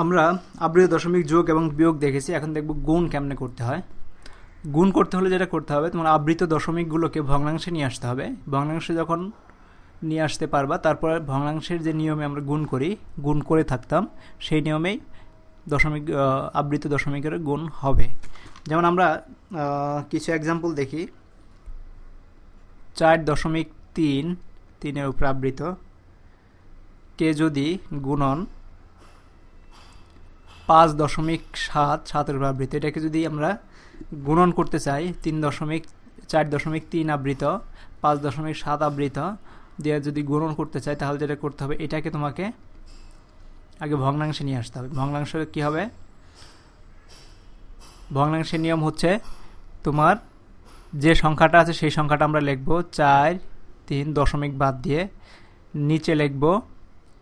আমরা আবৃত দশমিক যোগ এবং বিয়োগ দেখেছি, এখন দেখব গুণ কেমনে করতে হয়। গুণ করতে হলে যেটা করতে হবে, তোমার আবৃত দশমিকগুলোকে ভগ্নাংশে নিয়ে আসতে হবে। ভগ্নাংশে যখন নিয়ে আসতে পারবা, তারপরে ভগ্নাংশের যে নিয়মে আমরা গুণ করি, গুণ করে থাকতাম, সেই নিয়মেই দশমিক আবৃত দশমিকের গুণ হবে। যেমন আমরা কিছু এক্সাম্পল দেখি। চার দশমিক তিন, তিনের উপরে আবৃত। কে যদি গুণন পাঁচ দশমিক সাত সাতের আবৃত এটাকে যদি আমরা গুণন করতে চাই, তিন দশমিক, চার দশমিক তিন আবৃত পাঁচ দশমিক সাত আবৃত দিয়ে যদি গুণন করতে চাই, তাহলে যেটা করতে হবে, এটাকে তোমাকে আগে ভগ্নাংশে নিয়ে আসতে হবে। ভগ্নাংশ কি হবে? ভগ্নাংশের নিয়ম হচ্ছে তোমার যে সংখ্যাটা আছে, সেই সংখ্যাটা আমরা লিখব চার, তিন দশমিক বাদ দিয়ে। নিচে লিখব,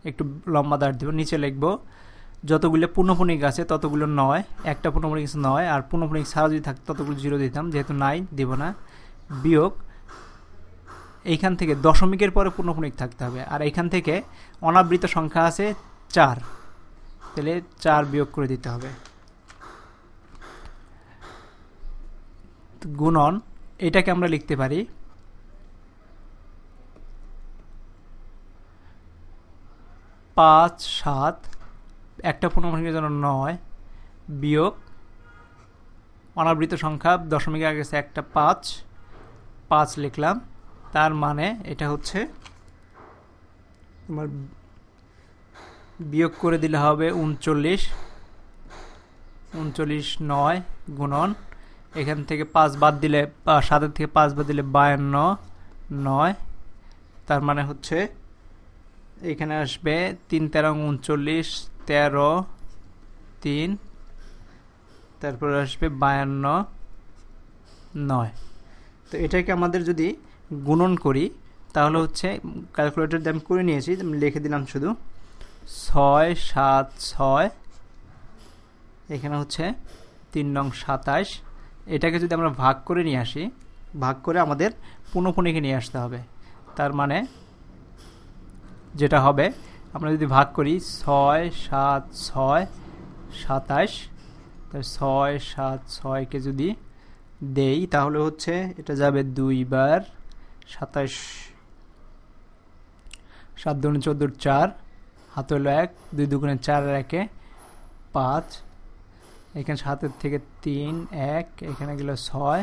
একটু লম্বা দাঁড় দেব, নিচে লিখব যতগুলো পূর্ণপণিক আছে, ততগুলো নয়, একটা পূর্ণপণিক নয়, আর পূর্ণপণিক ছাড়া যদি থাকতো ততগুলো জিরো দিতাম, যেহেতু নাই, দিব না। বিয়োগ, এইখান থেকে দশমিকের পরে পূর্ণপণিক থাকতে হবে, আর এইখান থেকে অনাবৃত সংখ্যা আছে চার। তাহলে চার বিয়োগ করে দিতে হবে। গুণন, এটাকে আমরা লিখতে পারি পাঁচ সাত একটা পূর্ণমানিকের জন্য নয়, বিয়োগ অনাবৃত সংখ্যা দশমিকের আগে গেছে একটা পাঁচ পাঁচ লিখলাম, তার মানে এটা হচ্ছে তোমার বিয়োগ করে দিলে হবে উনচল্লিশ উনচল্লিশ নয় গুণন, এখান থেকে পাঁচ বাদ দিলে সাতের থেকে পাঁচ বাদ দিলে বায়ান্ন নয়, তার মানে হচ্ছে এখানে আসবে তিন তেরো উনচল্লিশ তেরো, তিন, তারপরে আসবে বায়ান্ন, নয়। তো এটাকে আমাদের যদি গুণন করি, তাহলে হচ্ছে ক্যালকুলেটর দিয়ে আমি করে নিয়েছি, আমি লিখে দিলাম শুধু ছয় সাত ছয়, এখানে হচ্ছে তিন নং সাতাশ। এটাকে যদি আমরা ভাগ করে নিয়ে আসি, ভাগ করে আমাদের পুনঃপুনিকে নিয়ে আসতে হবে। তার মানে যেটা হবে আমরা যদি ভাগ করি, ছয় সাত ছয় সাতাশ ছয় সাত ছয়কে যদি দেই, তাহলে হচ্ছে এটা যাবে দুইবার সাতাশ। সাত দুগুণে চোদ্দোর চার, হাত হলো এক, দুই দুগুণে চার একে পাঁচ। এখানে সাতের থেকে তিন, এক, এখানে গেল ছয়।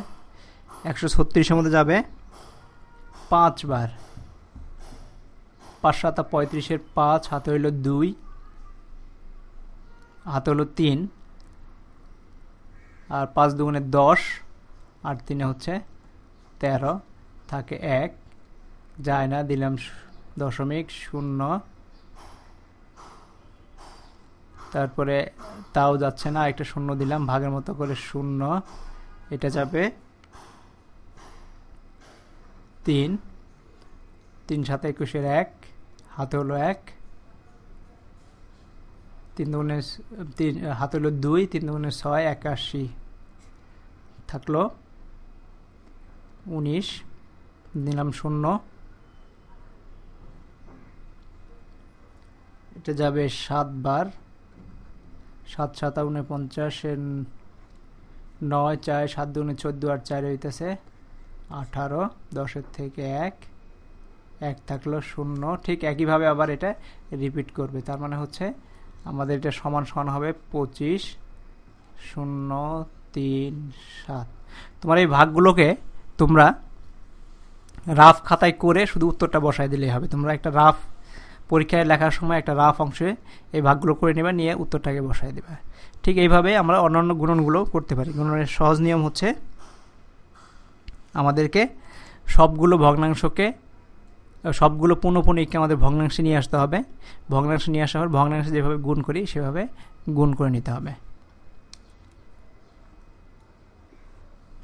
একশো ছত্রিশের মধ্যে যাবে পাঁচবার পাঁচ সাতা পঁয়ত্রিশের পাঁচ, হাতে হইল দুই, হাতে হলো তিন, আর পাঁচ দুগুণে দশ আর তিনে হচ্ছে তেরো, থাকে এক, যায় না, দিলাম দশমিক শূন্য। তারপরে তাও যাচ্ছে না, একটা শূন্য দিলাম, ভাগের মতো করে শূন্য, এটা যাবে তিন তিন সাত একুশের এক, হাতে হলো এক, তিন দুগুণে তিন, হাতে হলো দুই, তিন দুগুণে ছয়, একাশি। থাকল উনিশ দিলাম শূন্য। এটা যাবে সাতবার। সাত সাতা উনপঞ্চাশের নয়, চার সাত দুগুণে চোদ্দ আর চার হইতেছে আঠারো, দশের থেকে এক। এক থাকল শূন্য। ঠিক একইভাবে আবার এটা রিপিট করবে। তার মানে হচ্ছে আমাদের এটা সমান সমান হবে পঁচিশ, শূন্য, তিন, সাত। তোমার এই ভাগগুলোকে তোমরা রাফ খাতায় করে শুধু উত্তরটা বসায় দিলেই হবে। তোমরা একটা রাফ পরীক্ষায় লেখার সময় একটা রাফ অংশে এই ভাগগুলো করে নেবে, নিয়ে উত্তরটাকে বসায় দেবে। ঠিক এইভাবে আমরা অন্যান্য গুণনগুলো করতে পারি। গুণনের সহজ নিয়ম হচ্ছে আমাদেরকে সবগুলো ভগ্নাংশকে সবগুলো পুনঃপুনিককে আমাদের ভগ্নাংশে নিয়ে আসতে হবে। ভগ্নাংশে নিয়ে আসা হবে ভগ্নাংশে যেভাবে গুণ করি, সেভাবে গুণ করে নিতে হবে।